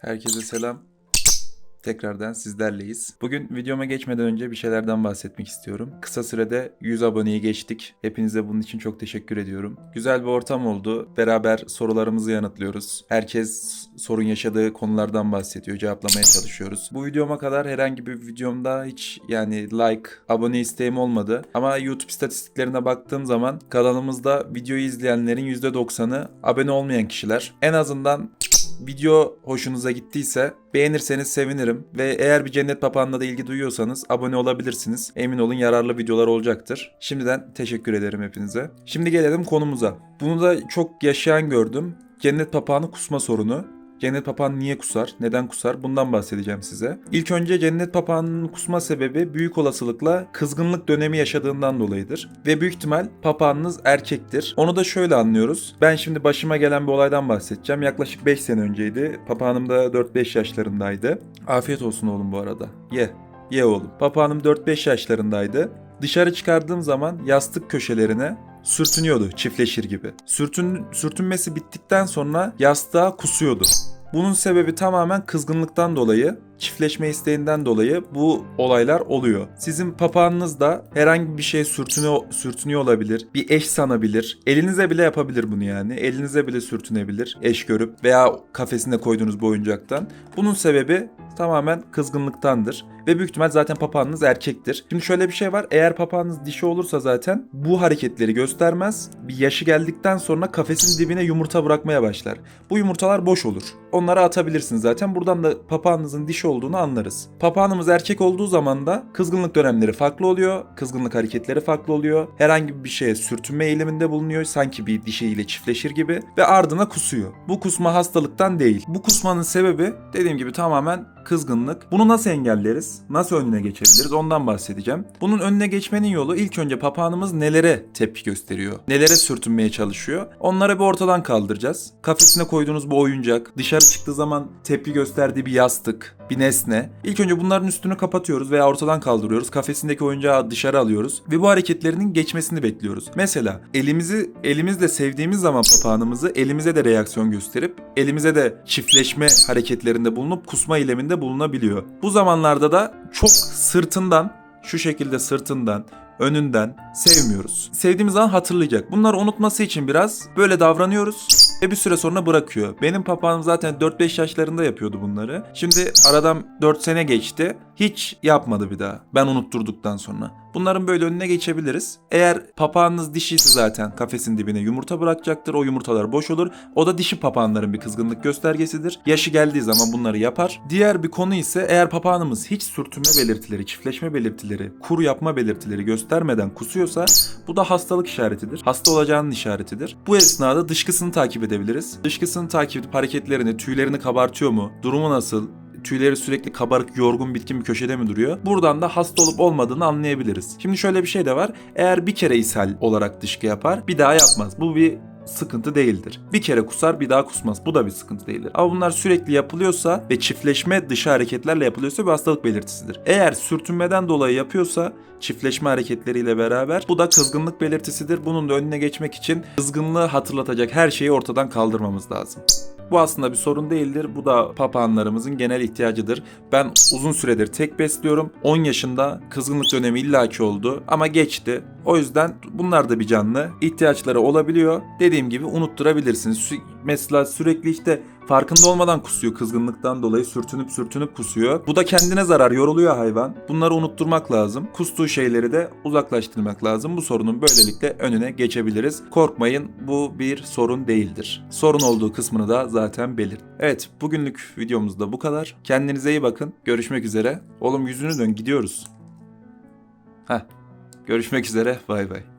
Herkese selam. Tekrardan sizlerleyiz. Bugün videoma geçmeden önce bir şeylerden bahsetmek istiyorum. Kısa sürede 100 aboneyi geçtik. Hepinize bunun için çok teşekkür ediyorum. Güzel bir ortam oldu. Beraber sorularımızı yanıtlıyoruz. Herkes sorun yaşadığı konulardan bahsediyor. Cevaplamaya çalışıyoruz. Bu videoma kadar herhangi bir videomda hiç yani like, abone isteğim olmadı. Ama YouTube istatistiklerine baktığım zaman kanalımızda videoyu izleyenlerin %90'ı abone olmayan kişiler. En azından video hoşunuza gittiyse beğenirseniz sevinirim ve eğer bir cennet papağanına da ilgi duyuyorsanız abone olabilirsiniz. Emin olun yararlı videolar olacaktır. Şimdiden teşekkür ederim hepinize. Şimdi gelelim konumuza. Bunu da çok yaşayan gördüm. Cennet papağanı kusma sorunu. Cennet papağanı niye kusar? Neden kusar? Bundan bahsedeceğim size. İlk önce cennet papağanının kusma sebebi büyük olasılıkla kızgınlık dönemi yaşadığından dolayıdır. Ve büyük ihtimal papağanınız erkektir. Onu da şöyle anlıyoruz. Ben şimdi başıma gelen bir olaydan bahsedeceğim. Yaklaşık 5 sene önceydi. Papağanım da 4-5 yaşlarındaydı. Afiyet olsun oğlum bu arada. Ye. Ye oğlum. Papağanım 4-5 yaşlarındaydı. Dışarı çıkardığım zaman yastık köşelerine sürtünüyordu çiftleşir gibi. Sürtün, sürtünmesi bittikten sonra yastığa kusuyordu. Bunun sebebi tamamen kızgınlıktan dolayı, çiftleşme isteğinden dolayı bu olaylar oluyor. Sizin papağanınız da herhangi bir şey sürtünüyor, sürtünüyor olabilir. Bir eş sanabilir. Elinize bile yapabilir bunu yani. Elinize bile sürtünebilir eş görüp veya kafesine koyduğunuz bu oyuncaktan. Bunun sebebi tamamen kızgınlıktandır. Ve büyük ihtimal zaten papağanınız erkektir. Şimdi şöyle bir şey var. Eğer papağanınız dişi olursa zaten bu hareketleri göstermez. Bir yaşı geldikten sonra kafesin dibine yumurta bırakmaya başlar. Bu yumurtalar boş olur. Onları atabilirsiniz zaten. Buradan da papağanınızın dişi olduğunu anlarız. Papağanımız erkek olduğu zaman da kızgınlık dönemleri farklı oluyor. Kızgınlık hareketleri farklı oluyor. Herhangi bir şeye sürtünme eğiliminde bulunuyor. Sanki bir dişiyle çiftleşir gibi. Ve ardına kusuyor. Bu kusma hastalıktan değil. Bu kusmanın sebebi dediğim gibi tamamen kızgınlık. Bunu nasıl engelleriz? Nasıl önüne geçebiliriz? Ondan bahsedeceğim. Bunun önüne geçmenin yolu ilk önce papağanımız nelere tepki gösteriyor? Nelere sürtünmeye çalışıyor? Onları bir ortadan kaldıracağız. Kafesine koyduğunuz bu oyuncak, dışarı çıktığı zaman tepki gösterdiği bir yastık, bir nesne. İlk önce bunların üstünü kapatıyoruz veya ortadan kaldırıyoruz. Kafesindeki oyuncağı dışarı alıyoruz ve bu hareketlerinin geçmesini bekliyoruz. Mesela elimizi elimizle sevdiğimiz zaman papağanımızı elimize de reaksiyon gösterip elimize de çiftleşme hareketlerinde bulunup kusma eyleminde bulunabiliyor. Bu zamanlarda da çok sırtından şu şekilde sırtından önünden sevmiyoruz. Sevdiğimiz zaman hatırlayacak. Bunları unutması için biraz böyle davranıyoruz ve bir süre sonra bırakıyor. Benim papağanım zaten 4-5 yaşlarında yapıyordu bunları. Şimdi aradan 4 sene geçti. Hiç yapmadı bir daha. Ben unutturduktan sonra. Bunların böyle önüne geçebiliriz. Eğer papağanınız dişiyse zaten kafesin dibine yumurta bırakacaktır. O yumurtalar boş olur. O da dişi papağanların bir kızgınlık göstergesidir. Yaşı geldiği zaman bunları yapar. Diğer bir konu ise eğer papağanımız hiç sürtünme belirtileri, çiftleşme belirtileri, kur yapma belirtileri göstermeden kusuyorsa bu da hastalık işaretidir. Hasta olacağının işaretidir. Bu esnada dışkısını takip edebiliriz. Dışkısını takip edip hareketlerini, tüylerini kabartıyor mu? Durumu nasıl? Tüyleri sürekli kabarık, yorgun, bitkin bir köşede mi duruyor? Buradan da hasta olup olmadığını anlayabiliriz. Şimdi şöyle bir şey de var. Eğer bir kere ishal olarak dışkı yapar, bir daha yapmaz. Bu bir sıkıntı değildir. Bir kere kusar bir daha kusmaz. Bu da bir sıkıntı değildir. Ama bunlar sürekli yapılıyorsa ve çiftleşme dışı hareketlerle yapılıyorsa bir hastalık belirtisidir. Eğer sürtünmeden dolayı yapıyorsa çiftleşme hareketleriyle beraber bu da kızgınlık belirtisidir. Bunun da önüne geçmek için kızgınlığı hatırlatacak her şeyi ortadan kaldırmamız lazım. Bu aslında bir sorun değildir. Bu da papağanlarımızın genel ihtiyacıdır. Ben uzun süredir tek besliyorum. 10 yaşında kızgınlık dönemi illaki oldu ama geçti. O yüzden bunlar da bir canlı. İhtiyaçları olabiliyor. Dediğim gibi unutturabilirsiniz. Mesela sürekli işte farkında olmadan kusuyor kızgınlıktan dolayı sürtünüp sürtünüp kusuyor. Bu da kendine zarar, yoruluyor hayvan. Bunları unutturmak lazım. Kustuğu şeyleri de uzaklaştırmak lazım. Bu sorunun böylelikle önüne geçebiliriz. Korkmayın bu bir sorun değildir. Sorun olduğu kısmını da zaten belirt. Evet bugünlük videomuz da bu kadar. Kendinize iyi bakın. Görüşmek üzere. Oğlum yüzünü dön gidiyoruz. Heh. Görüşmek üzere. Bay bay.